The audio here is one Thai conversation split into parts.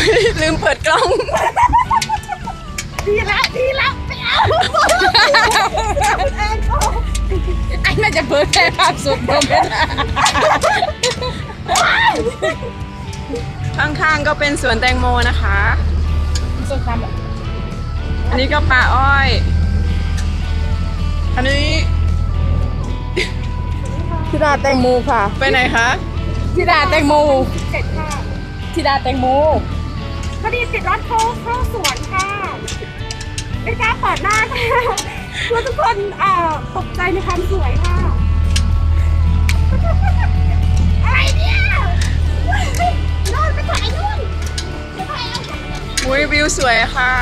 อุ้ยลืมเปิดกล้อง ดีละดีละไม่เอาเองก็ไอ้น่าจะเปิดแค่ภาพสุดผมเป็นข้างๆก็เป็นสวนแตงโมนะคะ ส้มตำอะอันนี้ก็ป่าอ้อย อันนี้ธิดาแตงโมค่ะไปไหนคะ ธิดาแตงโมเสร็จค่ะธิดาแตงโม พอดีติดรถเข้าเข้าสวนค่ะไม่กล้าเปิดหน้าค่ะเพื่อทุกคนเอ่อตกใจในความสวยค่ะ อะไรเนี่ยนอนไปถ่ายนู่นจะถ่ายเอาอุ้ยวิวสวยค่ะ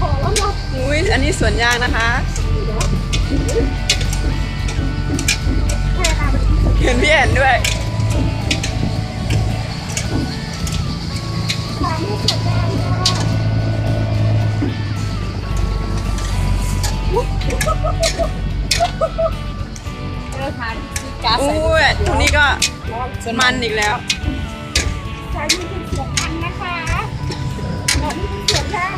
ขอแล้วเนาะอุ้ยอันนี้สวนยางนะคะแเห็นพี่แอนด้วยทางไม่สวยงามค่ะเราทานซีกาใส่อุ้ยตรงนี้ก็มันอีกแล้วสายมือเป็นเสียงอันนะคะหลังเป็นเสียงยาง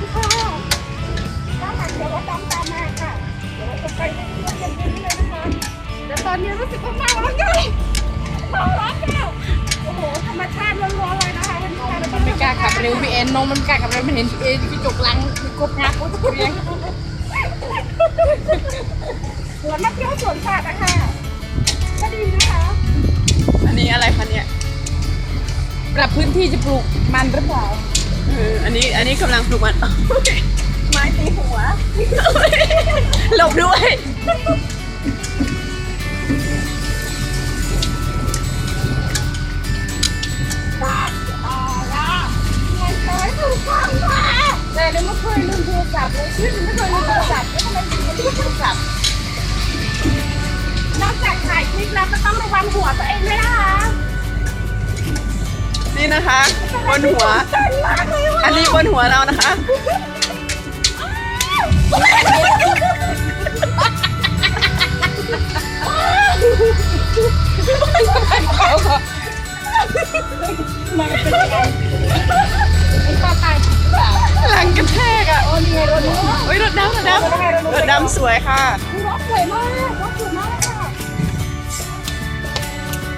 ขับเร็วพี่เอ็นน้องมันไม่กล้าขับเร็วมันเห็นพี่เอ็นกระจกหลังมีกบงับโอ้ตะเกียงสวนมาเที่ยวสวนสัตว์นะคะก็ดีนะคะอันนี้อะไรคะเนี่ยปรับพื้นที่จะปลูกมันหรือเปล่าเอออันนี้อันนี้กำลังปลูกมัน ไม้ตีหัว หลบด้วย เดี๋ยวไม่เคยลืมโทรศัพท์เลยชีวิตมันไม่เคยลืมโทรศัพท์แล้วทำไมถึงไม่ลืมโทรศัพท์นอกจากถ่ายคลิปแล้วก็ต้องระวังหัวตัวเองด้วยนะคะนี่นะคะ บนหัวเต้นมากเลยว่ะอันนี้บนหัวเรานะคะ สวยค่ะรถสวยมากรถสวยมากค่ะ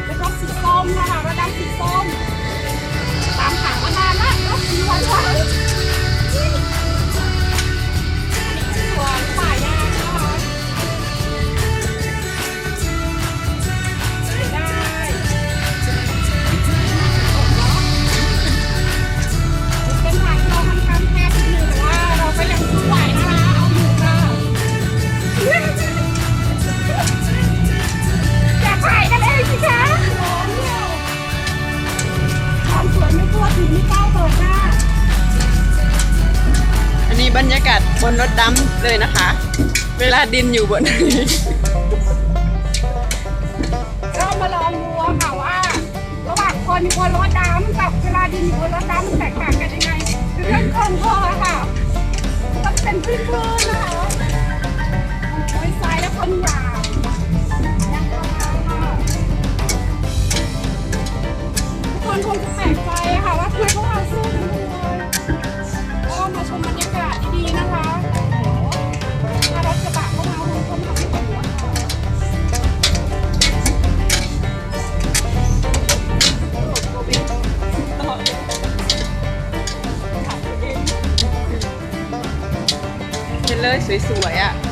เป็นรถสีส้มนะคะ บนรถดำเลยนะคะ เวลาดินอยู่บนนี้ก็มาลองดูอะค่ะว่า ระหว่างคนบนรถดำกับเวลาดินอยู่บนรถดำมันแตกต่างกันยังไงคือเรื่องคนพอค่ะ เห็นเลยสวยๆอะ